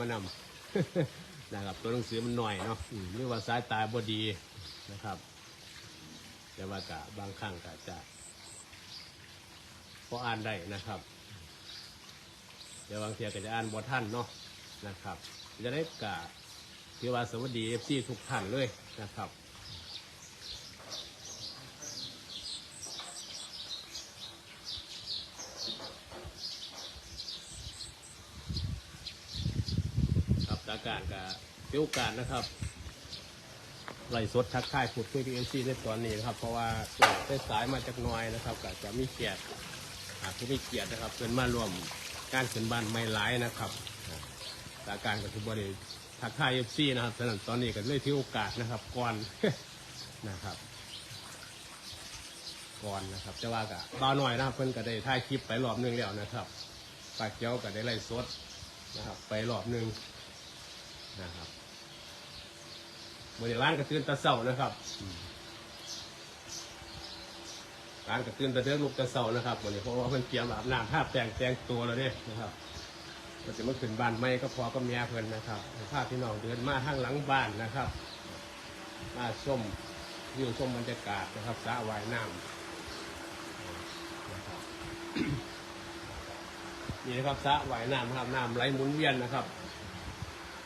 มานำนะครับตัวหนังสือมันหน่อยเนาะอืมหรือว่าสายตาบดีนะครับ แต่ว่ากะบางครั้งก็จะพออ่านได้นะครับเดี๋ยวบางเทีก็จะอ่านบทท่านเนาะนะครับ จะได้กะที่ว่าสวัสดีเอฟซีทุกท่านเลยนะครับ ครับจา กการกับเกี่ยวการนะครับไล่สดทักทายพูดคุยกับเอฟซีในตอนนี้นะครับ เพราะว่าได้สายมาจากหน้อยนะครับก็จะมีเกียรติหากผู้มีเกียรตินะครับเป็นมารวมการขึ้นบ้านไม่หลายนะครับจาการกับทุบริทักทายเอฟซีนะครับฉะนั้นตอนนี้ก็เลยที่โอกาสนะครับก่อนนะครับก่อนนะครับจะว่ากับบ้าหน่อยนะครับเพิ่นก็ได้ถ่ายคลิปไปรอบหนึงแล้วนะครับปากเจ้าก็ได้ไล่สดนะครับ ไปรอบหนึง นะครับบริร้านกระตื้นตะเสานะครับอืมร้านกระตื้นตะเดือกลูกตะเสานะครับวันนี้เพราะว่าเพิ่นเตรียมอาบน้ำท่าแต่งแต่งตัวแล้วเนี่ยนะครับก็จะมาขึ้นบ้านไม่ก็พอก็เมียเพิ่นนะครับภาพพี่น้องเดินมาทางหลังบ้านนะครับ มาส้มวิวส้มบรรยากาศนะครับสระว่ายน้ำนะครับนี่นะครับสระว่ายน้ำนะครับน้ำไหลหมุนเวียนนะครับ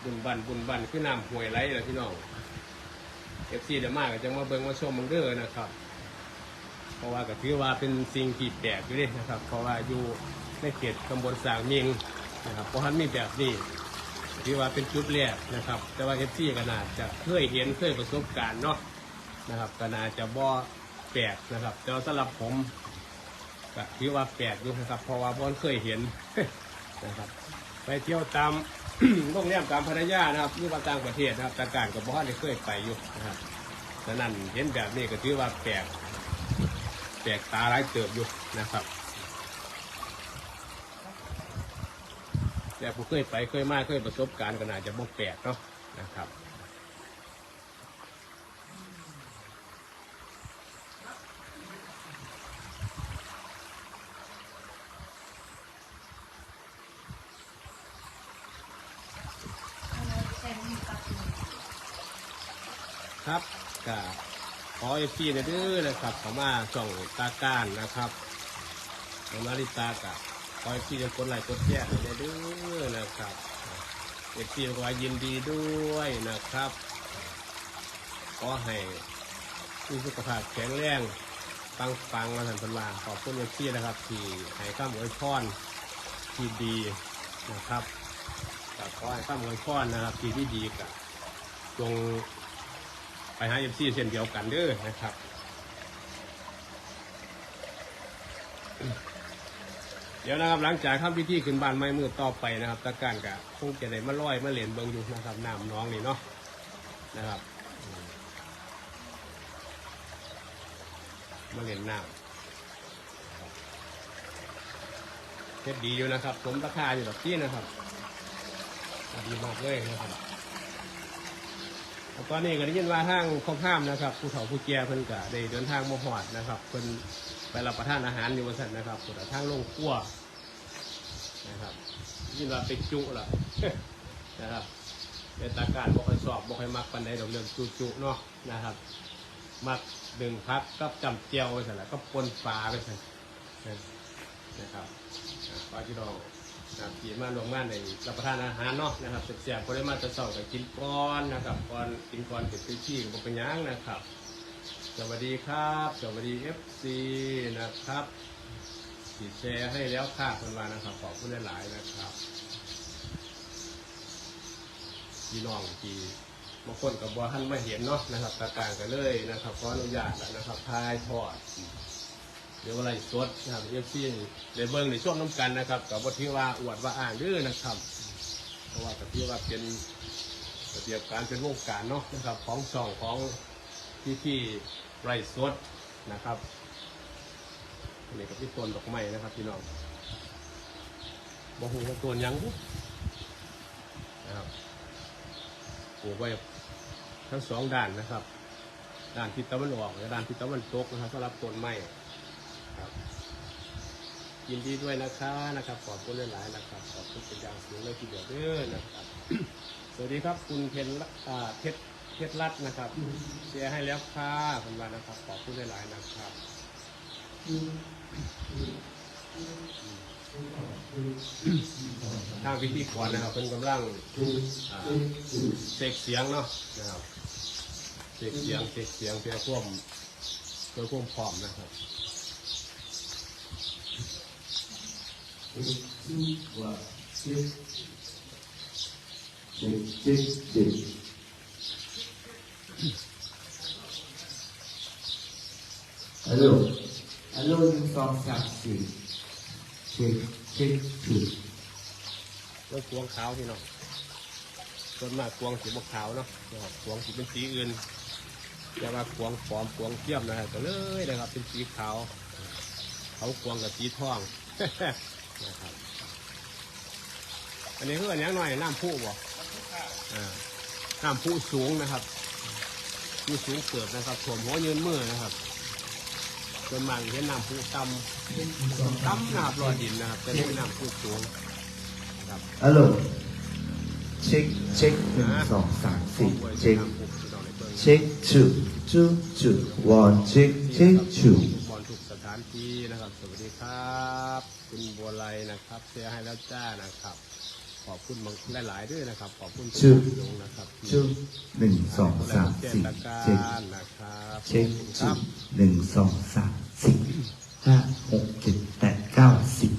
บุญบันบุญบันคือน้ำห่วยไหลเลยพี่น้องเอฟซีเดมากก็จะมาเบิ่งมาชมมังเด้อนะครับ เพราะว่าก็ถือว่าเป็นสิ่งที่แปลกอยู่เด้นะครับ เพราะว่าอยู่ในเขตตำบลสางเมียงนะครับเพราะท่านมีแบบนี้ถือว่าเป็นจุดแรกนะครับ แต่ว่าเอฟซีก็น่าจะเคยเห็นเคยประสบการณ์เนาะนะครับก็น่าจะบ่แปลกนะครับ แต่สำหรับผมก็ถือว่าแปลกอยู่นะครับ เพราะว่าบ่เคยเห็นนะครับ ไปเที่ยวตาม โรงแรมตามพัทยานะครับหรือว่าต่างประเทศนะครับต่างการกับบ้านได้เคยไปอยู่นะครับฉะนั้นเห็นแบบนี้ก็ถือว่าแปลกแปลกตาหลายเติบอยู่นะครับแต่ผู้เคยไปเคยมาเคยประสบการณ์ก็น่าจะบ่แปลกเนาะนะครับก็ขอเอฟ ซีเด้อนะครับเขามาส่องตาการนะครับน้องนาริตากะขอเอฟซีจะกดไลค์กดแชร์ให้เด้อนะครับเอฟซีก็ยินดีด้วยนะครับขอให้มีสุขภาพแข็งแรงปังปังมาสันพันวาขอบคุณเอฟซีนะครับ ที่ให้ข้ามอวยพรที่ดีนะครับก็ขอให้ข้ามอวยพรนะครับที่ที่ดีกับจง ไปหาเอฟซีเช่นเดียวกันเด้อนะครับเดี๋ยวนะครับหลังจากทำพิธีขึ้นบ้านไม้มือต่อไปนะครับตะการกะคงจะได้มาลอยมาเหรียญเบิงอยู่นะครับน้ำน้องนี่เนาะนะครับมมาเหรียญน้ำเท็ดดีอยู่นะครับสมราคาอยู่แบบที่นะครับดีมากเลยนะครับ ตอนนี้ก็ได้ยินว่าทางข้องข้ามนะครับผู้เฒ่าผู้แก่เพิ่นก็ได้เดินทางมาหอดนะครับเพิ่นไปรับประทานอาหารอยู่ว่าซั่นนะครับส่วนทางลงครัวนะครับยินว่าไปจุละนะครับในตาการบ่ค่อยสอบบ่ค่อยมักปานใดดอกเรื่องจุจุเนาะนะครับ มักดึงพักกับจำเจียวไปซั่นแหละก็ปนปลาไปซั่นนะครับปลาที่เรา นะครับที่มาลงมาในรับประทานอาหารเนาะนะครับเสียบๆพอได้มาจะเสาร์ก็กินก้อนนะครับก่อนกินก้อนเป็นพื้นที่กับเป็นยังนะครับ สวัสดีครับ สวัสดีเอฟซีนะครับขีดแชร์ให้แล้วค่ะคนวานะครับขอบคุณหลายๆนะครับพี่น้องที่บางคนกับบัวท่านไม่เห็นเนาะนะครับตาการกันเลยนะครับขออนุญาตแล้วนะครับทายทอด ดี๋ยวอะไรสดนะครับเอฟซีในเบิ้งในช่วงน้ำกันนะครับกับบทที่ว่าอวดว่าอ่านเด้อนะครับ เพราะว่ากับที่ว่าเป็นระเบียบการเป็นวงการเนาะนะครับ ของสองของที่ที่ไรสดนะครับนนี้กับพี่ต้นดอกไม้นะครับพี่น้องบ่หูว่าต้นยังนะครับปลูกไว้ทั้งสองด้านนะครับ ด้านทิศตะวันออกและด้านทิศตะวันตกนะครับสำหรับต้นไม้ ยินดีด้วยนะคะนะครับ ขอบคุณหลายๆนะครับ ขอบคุณเป็นอย่างสูงเลยทีเดียวเด้อนะครับ สวัสดีครับคุณเพนอ่าเพชรเพชรรัตน์นะครับเชียร์ให้แล้วค่ะคุณวานะครับ ขอบคุณหลายๆนะครับทางพิธีกรนะครับเป็นกำลังอ่าเสกเสียงเนาะนะครับเสกเสียงเสกเสียงเพื่อควบเพื่อควบพร้อมนะครับ Check, check, check. Hello. Hello, หนึ่งสองสามสี่ Check, check, check. เรื่องกวงขาวที่เนาะส่วนมากกวงสีบกขาวเนาะนะครับกวงสีเป็นสีอื่นแต่ว่ากวงปลอมกวงเทียมนะครับก็เลยนะครับเป็นสีขาว เขากวงกับสีทอง นะครับ อันนี้คืออันนี้หน่อยน้ำพุบ่อ่าน้ำพุสูงนะครับผู้สูงเกิดนะครับถ่วมหัวยืนมือนะครับส่วนมากเห็นน้ำพุต่ำต่ำนะครับรอยดินนะครับจะได้น้ำพุสูงนะครับ Hello. Check, check หนึ่งสองสามสี่ Check, check two, two, two. One, check, check two. ทุกสถานที่นะครับ สวัสดีครับ คุณบัวไลนะครับเสียให้แล้วจ้านะครับ ขอบคุณบางหลายๆด้วยนะครับ ขอบคุณชื่อทุกท่านะครับที่ two หนึ่งสองสามสี่ตกา Check, รนะครับเช็คครัจุบดหนึ่งสองสามสี่ห้าหกเจ็ดแปดเก้าสิบ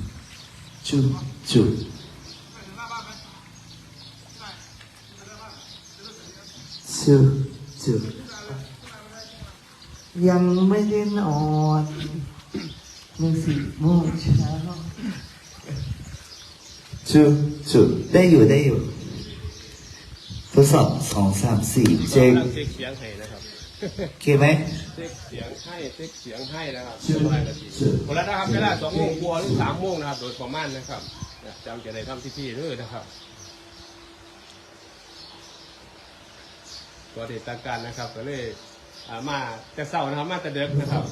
จุดจุดจุดจุดยังไม่ได้นอน ยังสิบโมงเช้าจุดจุดได้อยู่ได้อยู่ทดสอบสองสามสี่เช็คกำลังเช็คเสียงให้นะครับโอเคไหมเช็คเสียงให้เช็คเสียงให้นะครับชื่อเวลานาทีชื่อคนละนะครับเวลาสองโมงกว่าหรือสามโมงนะครับ โดยประมาณนะครับนะจำจะได้ทำพิธีด้วยนะครับตัวเด็ตาการนะครับ ก็เลยอ่ามาแต่เศร้านะครับ มาแต่เด็กนะครับ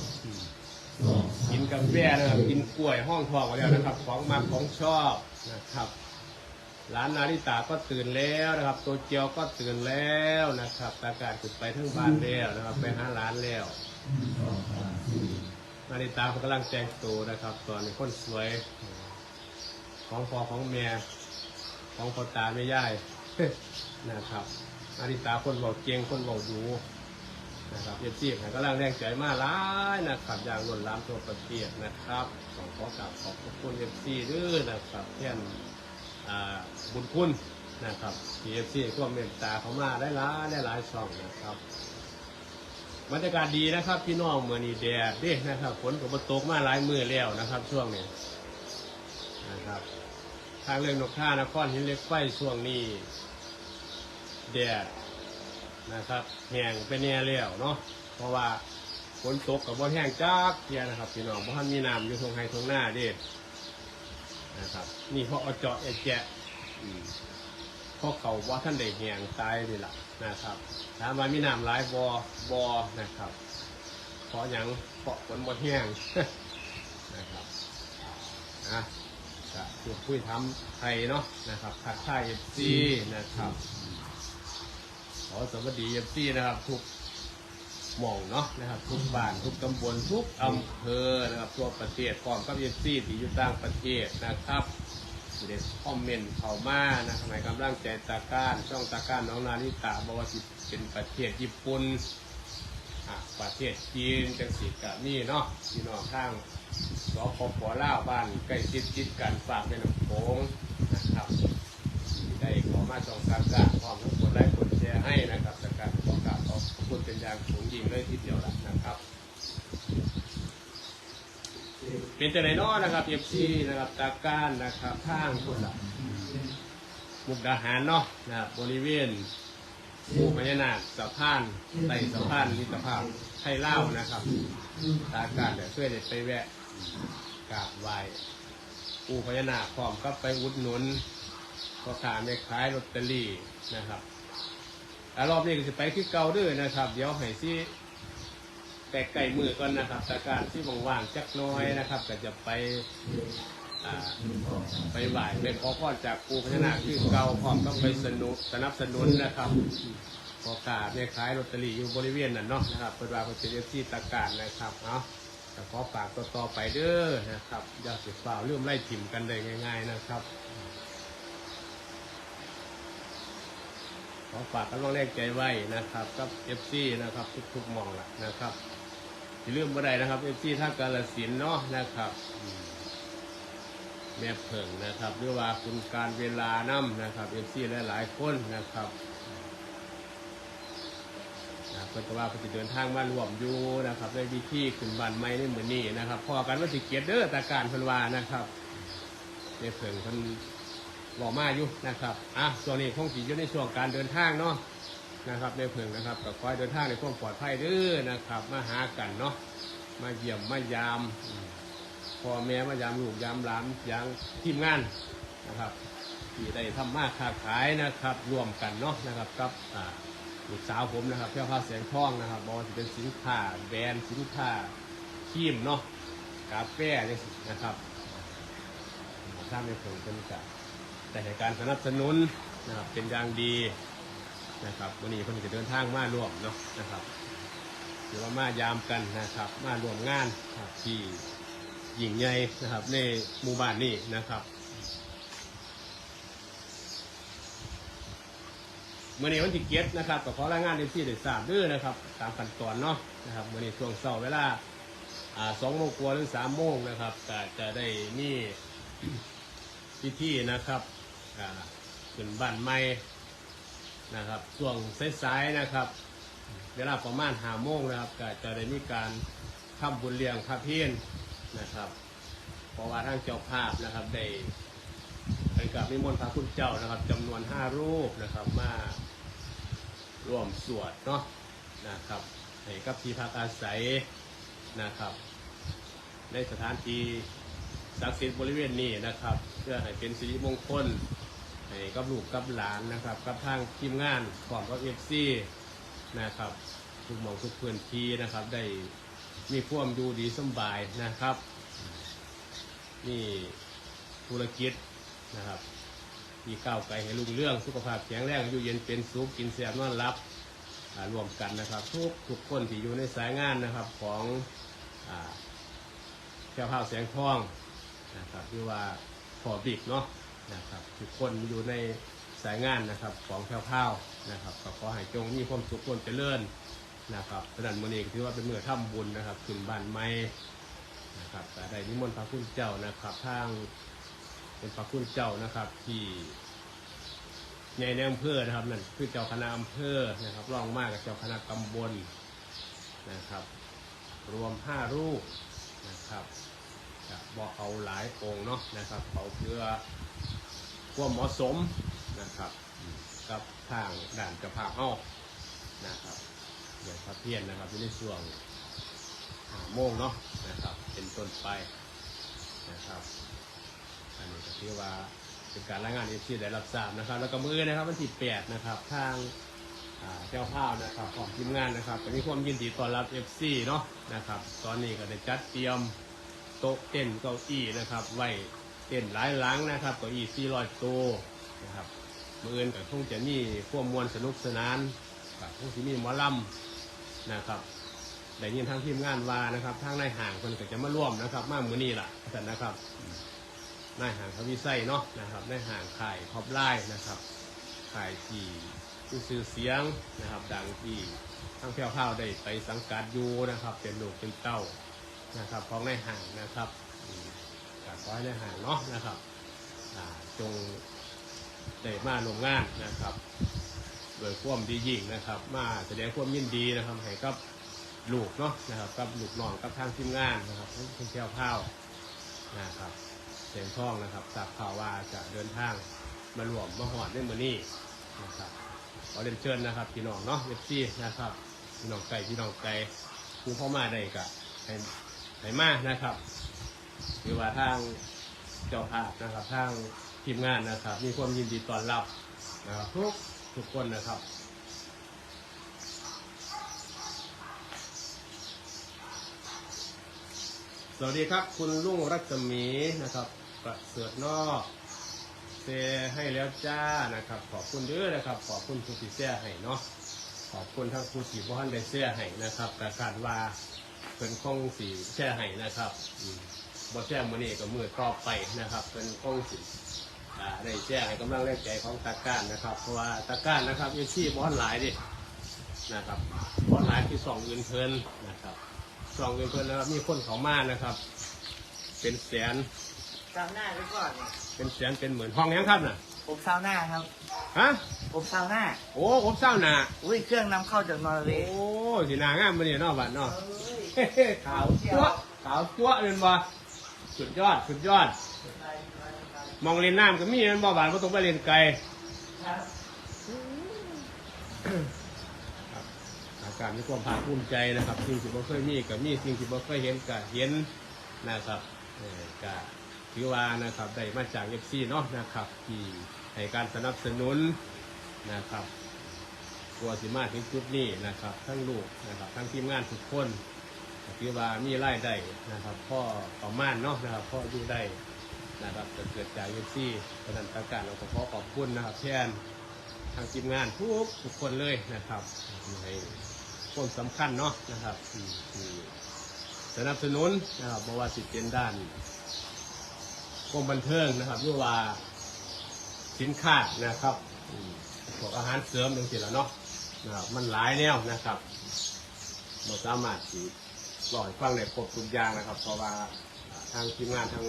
กินกาแฟนะครับกินกล้วยห้องทองมาแล้วนะครับ ของมาของชอบนะครับร้านนาริตาก็ตื่นแล้วนะครับตัวเจียวก็ตื่นแล้วนะครับตาการขึ้นไปทั้งบ้านแล้วนะครับ ไปหาร้านแล้วนาฬิตาเขากำลังแต่งตัวนะครับตอนนี้คนสวย ของพ่อของแม่ของพ่อตาไม่ย่ายนะครับนาฬิตาคนบอกเก่งคนบอกดู นะครับเอซีกำลังแรงใจมากร้ายนะครับอย่างล้นล้ำตัวประเทศนะครับขอขอกราบขอบคุณเอฟซีด้วยนะครับแท่นบุญคุณนะครับทีเอฟซีก็เมตตาเขามาได้หลายได้หลายช่องนะครับบรรยากาศดีนะครับพี่น้องเมื่อนี้แดดเด้นะครับฝนก็มาตกมาหลายมือแล้วนะครับ ช่วงนี้นะครับทางเรื่องนกท่านครหินเล็กไฟช่วงนี้แดด นะครับแห้งไปแน่แล้วเนาะเพราะว่าฝนตกกับบ่แห้งจักเทียนะครับพี่น้องบ่ทันมีน้ำอยู่ตรงไห้ตรงหน้าเด้นะครับนี่เพราะเอาเจาะเอแกะเพราะเขาว่าท่านได้แห้งตายนี่แหละนะครับถามว่ามีน้ำหลายบอบอนะครับเพราะยังเพราะฝนบ่แห้งนะครับนะก็พูดคุยทำไทยเนาะนะครับทักทายเอฟซีนะครับ ขอสวัสดีเอฟซีนะครับทุกหม่องเนาะนะครับ ทุกบ้านทุกตำบลทุกอำเภอนะครับทั่วประเทศพร้อมกับเอฟซีที่อยู่ต่างประเทศนะครับเด็กคอมเมนต์เข้ามานะครับให้กำลังใจตาการช่องตาการน้องนาริตาบอกว่าเป็นประเทศญี่ปุ่นอะประเทศจีนจังสีกะนี่เนาะพี่น้องทางสปปลาวบ้านใกล้ชิดชิดกันฝากแม่น้ำโขงนะครับได้ขอมาช่องตาการพร้อมทั้ง ให้นะครับตาการขอกราบขอบคุณเป็นอย่างสูงยิ่งเลยทีเดียวละนะครับ เป็นจะไหนน้อนะครับเอฟซีนะครับตาการนะครับทางคนละมุกดาหารเนาะนะครับบริเวณภูพญานาคสะพานไต่สะพานมิตรภาพไทยเล่านะครับตาการเดี๋ยวช่วยเด็ดไปแวะกราบไหว้ภูพญานาคพร้อมกับไปอุดหนุนพ่อค้าแม่ขายลอตเตอรี่นะครับ รอบนี้ก็จะไปที่เก่าด้วยนะครับ เดี๋ยวให้ซี่ใกล้ๆมือก่อนนะครับตาการที่ว่างๆจักน้อยนะครับ ก็จะไปไปไหว้ไปขอพรจากปูพญานาคคือเก่าพร้อมต้องไปสนุสนับสนุนนะครับพอกาเนี่ยขายลอตเตอรี่อยู่บริเวณนั้นเนาะนะครับเป็นว่าเป็นเอฟซีตะการนะครับเอาแต่ขอฝากต่อๆไปเด้อนะครับอย่าสิฝ่าเรื่องไล่ถิ่มกันเลยง่าย ๆนะครับ ขอฝากกำลังแรงใจไว้นะครับกับเอฟซีนะครับทุกๆมองละนะครับอย่าลืมบ่ได้นะครับเอฟซีท่ากาลสินเนาะนะครับแม่เผิงนะครับหรือว่าคุณการเวลานํนะครับเอฟซีหลายๆคนนะครับนะเพิ่นก็ว่าเพิ่นจะเดินทางมารวมอยู่นะครับในวิธีขึ้นบ้านใหม่ในมื้อนนี้นะครับ พอกันว่าสิเกียรติเด้อตาการเพิ่นว่านะครับแม่เผิงเพิ่น บอกมาอยู่นะครับอะส่วนนี้คงสิอยู่ในช่วงการเดินทางเนาะนะครับในเพิ่งนะครับก็คอยเดินทางในความปลอดภัยด้อนะครับ มาหากันเนาะมาเยี่ยมมายามพ่อแม่มายามลูกยามหลานยามทีมงานนะครับที่ได้ทำมาค้าขายนะครับรวมกันเนาะนะครับกับอ่าลูกสาวผมนะครับเพื่อผ้าแสงทองนะครับบอกจะเป็นสินค้าแบรนด์สินค้าครีมเนาะกาแฟเนี่ยนะครับถ้าไม่เพิ่งเป็นกับ แต่การสนับสนุนนะครับเป็นอย่างดีนะครับวันนี้เพิ่นจะเดินทางมาร่วมเนาะนะครับหรือว่ามายามกันนะครับ มาร่วมงานครับที่ยิ่งใหญ่นะครับ ในหมู่บ้านนี้นะครับเมื่อนี้วันที่เกียรตินะครับก็ขอรายงานในที่ได้ทราบเด้วยนะครับตามขั้นตอนเนาะนะครับเมื่อนี้ช่วงเช้าเวลาสองโมงกว่าหรือสามโมงนะครับก็จะได้มีพิธีนะครับ อ่าขึ้นบ้านใหม่นะครับช่วงสายๆนะครับ เวลาประมาณหาโมงนะครับก็จะได้มีการทำบุญเลี้ยงพระเพียนนะครับ เพราะว่าทางเจ้าภาพนะครับได้ไปกับนิมนต์พระคุณเจ้านะครับจำนวนห้ารูปนะครับมาร่วมสวดเนาะนะครับให้กับที่พักอาศัยนะครับ ในสถานที่ ศักดิ์สิทธิ์บริเวณนี้นะครับ เพื่อให้เป็นสิริมงคลให้กับลูกกับหลานนะครับ กับทางทีมงานของกับเอฟซีนะครับทุกหมองทุกพื้นที่นะครับ ได้มีความดูดีสบายนะครับนี่ธุรกิจนะครับที่ก้าวไกลให้ลุงเรื่องสุขภาพแข็งแรงอายุเย็นเป็นสุขกินเสียนอนรับรวมกันนะครับ ทุกทุกคนที่อยู่ในสายงานนะครับของอแก้วข้าวแสงทอง นะครับที่ว่าขอบิกเนาะนะครับทุกคนอยู่ในสายงานนะครับของแก้วข้าวนะครับก็ขอให้จงมีความสุขความเจริญนะครับสนันมันเองถือว่าเป็นเมื่อทำบุญนะครับขึ้นบ้านไม้นะครับแต่ได้นิมนต์พระคุณเจ้านะครับทางเป็นพระคุณเจ้านะครับที่ในในอำเภอนะครับนั่นคือเจ้าคณะอำเภอนะครับรองมากกับเจ้าคณะตำบลนะครับ รวมห้ารูปนะครับ บอกเอาหลายองค์เนาะนะครับเอาเพื่อความเหมาะสมนะครับ กับทางด่านกระพาพเอานะครับอย่างพระเพียรนะครับอยู่ในช่วงหาโมงเนาะนะครับ เป็นต้นไปนะครับอันนี้ก็ถือว่าเป็นการรายงานเอฟซีได้รับทราบนะครับ แล้วก็มือนะครับวันที่แปดนะครับทางเจ้าภาพนะครับของทีมงานนะครับก็มีความยินดีต้อนรับเอฟซีเนาะนะครับ ตอนนี้ก็ได้จัดเตรียม โต๊ะเต้นเก้าอี้นะครับ ไว้เต้นหลายหลังนะครับเก้าอี้สี่ร้อยตัวนะครับมืออื่นก็คงจะมีความวลสนุกสนานกับคงจะมีหมอลำนะครับได้ยินทางทีมงานว่านะครับทางนายห่างคนก็จะมาร่วมนะครับ มามือนี้ล่ะท่านนะครับนายห่างทวิไส้เนาะนะครับนายห่างขายท็อปไลน์นะครับขายที่ผู้ซื้อเสียงนะครับ ดังที่ทั้งแพร่วพราวได้ไปสังกัดอยู่นะครับ เป็นลูกเป็นเต้า นะครับของในห่างนะครับอืมก็ขอให้นห่างเนาะนะครับจงได้มาลงงานนะครับโดยความดียิ่งนะครับ มาแสดงความยินดีนะครับให้กับลูกเนาะนะครับกับลูกน้องกับทางทีมงานนะครับทั้งแพร่วพราวนะครับเสียงทองนะครับทราบข่าวว่าจะเดินทางมารวมมาหอดในมือนี้นะครับขอเรียนเชิญนะครับพี่น้องเนาะเอฟซีนะครับพี่น้องไก่พี่น้องไก่ผู้เข้ามาได้ก็ให้ ให้มากนะครับ หรือว่าทางเจ้าภาพนะครับ ทางทีมงานนะครับ มีความยินดีต้อนรับนะครับทุกทุกคนนะครับสวัสดีครับ คุณลุงรัศมีนะครับประเสริฐนอกเซให้แล้วจ้านะครับ ขอบคุณเด้อนะครับ ขอบคุณผู้ที่แซ่ให้เนาะขอบคุณทั้งผู้ที่บ้านได้แซ่ให้นะครับแต่คาดว่า เป็นคงสีแซ่ให้นะครับอืมบ่แซ่มื้อนี้ก็มือต่อไปนะครับ เป็นคงสีอ่าได้แซ่ให้กำลังแรงใจของตาก้านนะครับ เพราะว่าตาก้านนะครับเอชี่บ้านหลายดินะครับบ้านหลายที่สองเงินเพลินนะครับสองเงินเพลินนะครับมีคนเขามานะครับ เป็นแสนซาวน่าไปก่อนเป็นแสนเป็นหมื่นห้องยังครับน่ะอบซาวน่าครับฮะอบซาวน่าโอ้ผมเศร้าหนาอุ้ยเครื่องนำเข้าจากนอร์เวโอ้ย์สีหนางามมาเนี่ยเนาะบัดเนาะเอ้ยเฮ้ๆ ขาวจั๊วขาวจั๊วะเลยบ่สุดยอดสุดยอด มองเล่นน้ำก็มีนั่นบ่บาดบ่ต้องไปเล่นไกลอาการมีความภาคภูมิใจนะครับ สิ่งที่บ่เคยมีก็มีสิ่งที่บ่เคยเห็นก็เห็นนะครับก็ถือว่านะครับได้มาจาก FC เนาะนะครับที่ให้การสนับสนุนนะครับกลัวสิมาถึงจุดนี้นะครับ ทั้งลูกนะครับ ทั้งทีมงานทุกคน คือว่ามีรายได้นะครับพ่อประมาณเนาะนะครับพ่ออยู่ได้นะครับจะเกิดจากเอฟซีเพระฉะนั้นประการเราก็ขอขอบคุณนะครับแทนทางทีมงานทุกทุกคนเลยนะครับให้คนสำคัญเนาะนะครับที่สนับสนุนนะครับเพราะว่าสิเป็นด้านกรมบันเทิงนะครับหรือว่าสินค้านะครับอืมพวกอาหารเสริมอย่างที่ละเนาะนะครับมันหลายแนวนะครับเราสามารถที่ ลอยฟังในครบทุกอย่างนะครับ เพราะว่าทางทีมงานทาง